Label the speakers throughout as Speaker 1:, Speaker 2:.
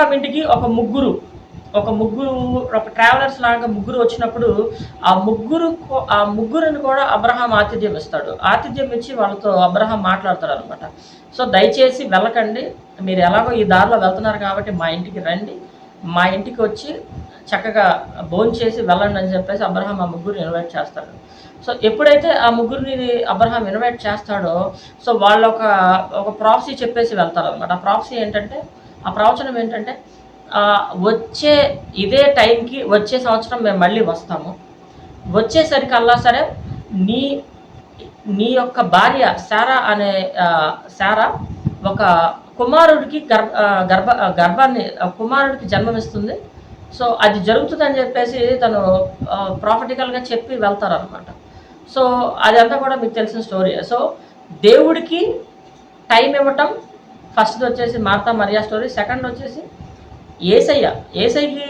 Speaker 1: Abraham ఇంటికి ఒక ముగ్గురు ఒక ముగ్గురు ఒక ట్రావెలర్స్ లాగా ముగ్గురు వచ్చినప్పుడు ఆ ముగ్గురు ఆ ముగ్గురిని కూడా అబ్రహాం ఆతిథ్యం ఇస్తాడు. ఆతిథ్యం ఇచ్చి వాళ్ళతో అబ్రహాం మాట్లాడతాడు అనమాట సో దయచేసి వెళ్ళకండి. మీరు ఎలాగో ఈ దారిలో వెళ్తున్నారు కాబట్టి మా ఇంటికి రండి. మా ఇంటికి వచ్చి చక్కగా భోజనం చేసి వెళ్ళండి అని చెప్పేసి అబ్రహాం ఆ ముగ్గురు ఇన్వైట్ చేస్తాడు. సో ఎప్పుడైతే ఆ ముగ్గురిని అబ్రహాం ఇన్వైట్ చేస్తాడో సో వాళ్ళు ఒక ఒక ప్రాఫసీ చెప్పేసి వెళ్తారు అనమాట ఆ ప్రాఫసీ ఏంటంటే ఆ ప్రవచనం ఏంటంటే వచ్చే ఇదే టైంకి వచ్చే సంవత్సరం మేము మళ్ళీ వస్తాము. వచ్చేసరికల్లా సరే నీ నీ యొక్క భార్య శారా అనే శారా ఒక కుమారుడికి గర్భ గర్భ గర్భాన్ని కుమారుడికి జన్మనిస్తుంది సో అది జరుగుతుందని చెప్పేసి తను ప్రాఫిటికల్గా చెప్పి వెళ్తారనమాట సో అదంతా కూడా మీకు తెలిసిన స్టోరీ. సో దేవుడికి టైం ఇవ్వటం ఫస్ట్ది వచ్చేసి మార్తా మరియా స్టోరీ సెకండ్ వచ్చేసి ఏసయ్య. ఏసయ్యకి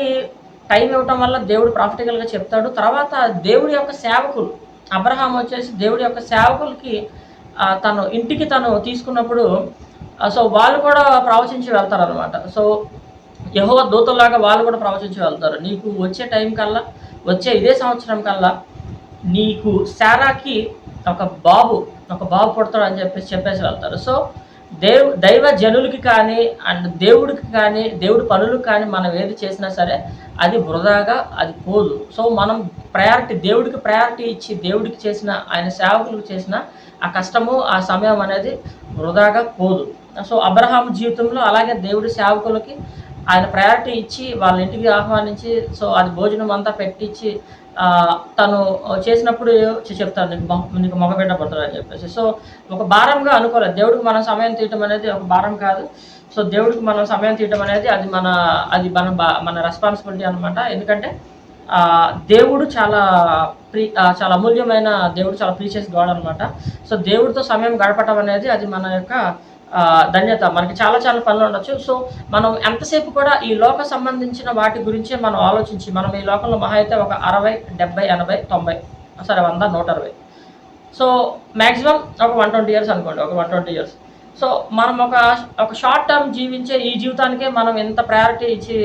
Speaker 1: టైం ఇవ్వటం వల్ల దేవుడు ప్రాఫిటికల్గా చెప్తాడు. తర్వాత దేవుడి యొక్క సేవకులు అబ్రహాం వచ్చేసి దేవుడి యొక్క సేవకులకి తను ఇంటికి తను తీసుకున్నప్పుడు సో వాళ్ళు కూడా ప్రవచించి వెళ్తారు అనమాట సో యహో దూతలాగా వాళ్ళు కూడా ప్రవచించి వెళ్తారు. నీకు వచ్చే టైం కల్లా వచ్చే ఇదే సంవత్సరం కల్లా నీకు శారాకి ఒక బాబు ఒక బాబు పుడతాడు అని చెప్పేసి చెప్పేసి వెళ్తారు. సో దేవ్ దైవ జనులకి కానీ అండ్ దేవుడికి కానీ దేవుడి పనులకు కానీ మనం ఏది చేసినా సరే అది వృధాగా అది పోదు. సో మనం ప్రయారిటీ దేవుడికి ప్రయారిటీ ఇచ్చి దేవుడికి చేసిన ఆయన సేవకులకు చేసిన ఆ కష్టము ఆ సమయం అనేది వృధాగా పోదు. సో అబ్రహాం జీవితంలో అలాగే దేవుడి సేవకులకి ఆయన ప్రయారిటీ ఇచ్చి వాళ్ళ ఇంటికి ఆహ్వానించి సో అది భోజనం అంతా పెట్టించి తను చేసినప్పుడు చెప్తాను నీకు నీకు మగబిడ్డ పడతాడు అని చెప్పేసి. సో ఒక భారంగా అనుకోలేదు. దేవుడికి మనం సమయం తీయటం అనేది ఒక భారం కాదు. సో దేవుడికి మనం సమయం తీయటం అనేది అది మన అది మన బా- మన రెస్పాన్సిబిలిటీ అనమాట ఎందుకంటే దేవుడు చాలా ప్రీ చాలా అమూల్యమైన దేవుడు చాలా ప్రీషియస్ గాడ్ అనమాట సో దేవుడితో సమయం గడపటం అనేది అది మన యొక్క ధన్యత. మనకి చాలా చాలా పనులు ఉండొచ్చు. సో మనం ఎంతసేపు కూడా ఈ లోక సంబంధించిన వాటి గురించే మనం ఆలోచించి మనం ఈ లోకంలో మహా అయితే ఒక అరవై డెబ్బై ఎనభై తొంభై సరే వంద నూట అరవై. సో మ్యాక్సిమం ఒక వన్ ట్వంటీ ఇయర్స్ అనుకోండి ఒక వన్ ట్వంటీ ఇయర్స్. సో మనం ఒక ఒక షార్ట్ టర్మ్ జీవించే ఈ జీవితానికే మనం ఎంత ప్రయారిటీ ఇచ్చి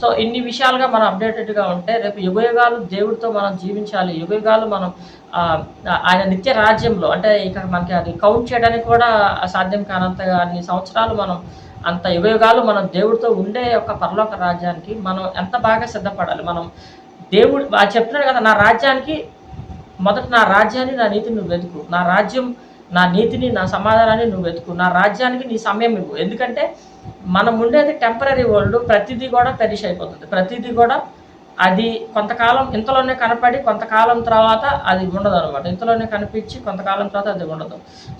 Speaker 1: సో ఇన్ని విషయాలుగా మనం అప్డేటెడ్గా ఉంటే రేపు యుగయుగాలు దేవుడితో మనం జీవించాలి. యుగయుగాలు మనం ఆయన నిత్య రాజ్యంలో అంటే ఇక మనకి అది కౌంట్ చేయడానికి కూడా సాధ్యం కానంతగా అన్ని సంవత్సరాలు మనం అంత యుగయుగాలు మనం దేవుడితో ఉండే ఒక పరలోక రాజ్యానికి మనం ఎంత బాగా సిద్ధపడాలి. మనం దేవుడు చెప్తున్నాడు కదా నా రాజ్యానికి మొదట నా రాజ్యాన్ని నా నీతిని నువ్వు వెతుకు. నా రాజ్యం నా నీతిని నా సమాధానాన్ని నువ్వు వెతుకు. నా రాజ్యానికి నీ సమయం ఇవ్వు. ఎందుకంటే మనం ఉండేది టెంపరీ వరల్డ్ ప్రతిదీ కూడా పెరిష్ అయిపోతుంది. ప్రతిదీ కూడా అది కొంతకాలం ఇంతలోనే కనపడి కొంతకాలం తర్వాత అది ఉండదు అనమాట ఇంతలోనే కనిపించి కొంతకాలం తర్వాత అది ఉండదు.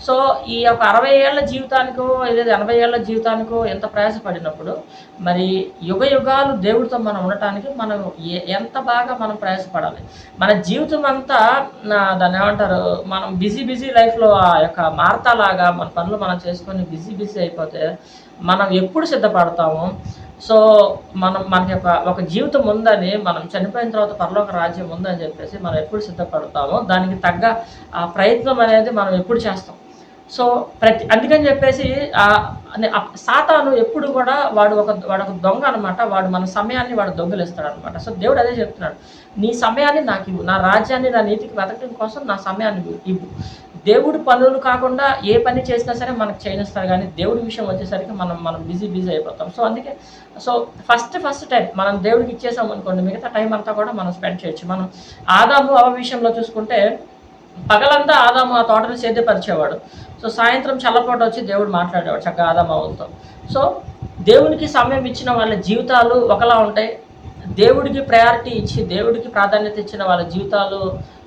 Speaker 1: సో ఈ యొక్క అరవై ఏళ్ళ జీవితానికో లేదా ఎనభై ఏళ్ళ జీవితానికో ఎంత ప్రయాసపడినప్పుడు మరి యుగ యుగాలు దేవుడితో మనం ఉండటానికి మనం ఎంత బాగా మనం ప్రయాసపడాలి. మన జీవితం అంతా దాన్ని ఏమంటారు మనం బిజీ బిజీ లైఫ్లో ఆ యొక్క మార్తాలాగా మన పనులు మనం చేసుకొని బిజీ బిజీ అయిపోతే మనం ఎప్పుడు సిద్ధపడతాము? సో మనం మనకి ఒక ఒక జీవితం ఉందని మనం చనిపోయిన తర్వాత పరలోక రాజ్యం ఉందని చెప్పేసి మనం ఎప్పుడు సిద్ధపడతామో దానికి తగ్గ ఆ ప్రయత్నం అనేది మనం ఎప్పుడు చేస్తాం. సో ప్రతి అందుకని చెప్పేసి అనే- సాతాను ఎప్పుడు కూడా వాడు ఒక వాడు ఒక దొంగ అనమాట వాడు మన సమయాన్ని వాడు దొంగలిస్తాడు అనమాట సో దేవుడు అదే చెప్తున్నాడు. నీ సమయాన్ని నాకు ఇవ్వు. నా రాజ్యాన్ని నా నీతికి వెతకడం కోసం నా సమయాన్ని ఇవ్వు- దేవుడు పనులు కాకుండా ఏ పని చేసినా సరే మనకు చేయనిస్తారు కానీ దేవుడి విషయం వచ్చేసరికి మనం మనం బిజీ బిజీ అయిపోతాం. సో అందుకే సో ఫస్ట్ ఫస్ట్ టైం మనం దేవుడికి ఇచ్చేసాం అనుకోండి మిగతా టైం అంతా కూడా మనం స్పెండ్ చేయొచ్చు. మనం ఆదాము అవ విషయంలో చూసుకుంటే పగలంతా ఆదాము ఆ తోటను సేద్యపరిచేవాడు. సో సాయంత్రం చల్లపూట వచ్చి దేవుడు మాట్లాడేవాడు చక్కగా ఆదామావులతో సో దేవునికి సమయం ఇచ్చిన వాళ్ళ జీవితాలు ఒకలా ఉంటాయి. దేవుడికి ప్రయారిటీ ఇచ్చి దేవుడికి ప్రాధాన్యత ఇచ్చిన వాళ్ళ జీవితాలు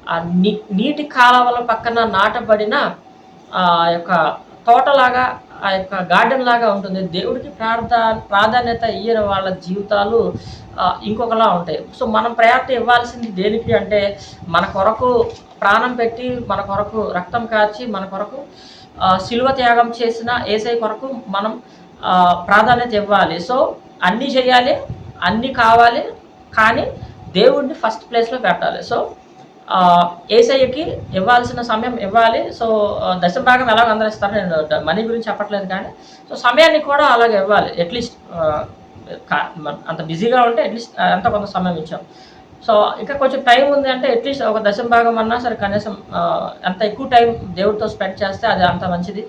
Speaker 1: ఆ నీ నీటి కాలవల పక్కన నాటబడిన ఆ యొక్క తోటలాగా ఆ యొక్క గార్డెన్ లాగా ఉంటుంది. దేవుడికి ప్రార్థ ప్రాధాన్యత ఇయ్యని వాళ్ళ జీవితాలు ఇంకొకలా ఉంటాయి. సో మనం ప్రయారిటీ ఇవ్వాల్సింది దేనికి అంటే మన కొరకు ప్రాణం పెట్టి మన కొరకు రక్తం కాచి మన కొరకు శిలువ త్యాగం చేసిన ఏసై కొరకు మనం ప్రాధాన్యత ఇవ్వాలి. సో అన్నీ చేయాలి అన్నీ కావాలి కానీ దేవుడిని ఫస్ట్ ప్లేస్లో పెట్టాలి. సో ఏసఐకి ఇవ్వాల్సిన సమయం ఇవ్వాలి. సో ఆ, దశభాగం ఎలాగ అందరిస్తారు నేను మనీ గురించి చెప్పట్లేదు కానీ సో సమయాన్ని కూడా అలాగే ఇవ్వాలి. అట్లీస్ట్ అంత బిజీగా ఉంటే అట్లీస్ట్ అంత కొంత సమయం ఇచ్చాం. సో ఇంకా కొంచెం టైం ఉంది అంటే అట్లీస్ట్ ఒక దశం భాగం అన్నా సరే కనీసం అంత ఎక్కువ టైం దేవుడితో స్పెండ్ చేస్తే అది అంత మంచిది.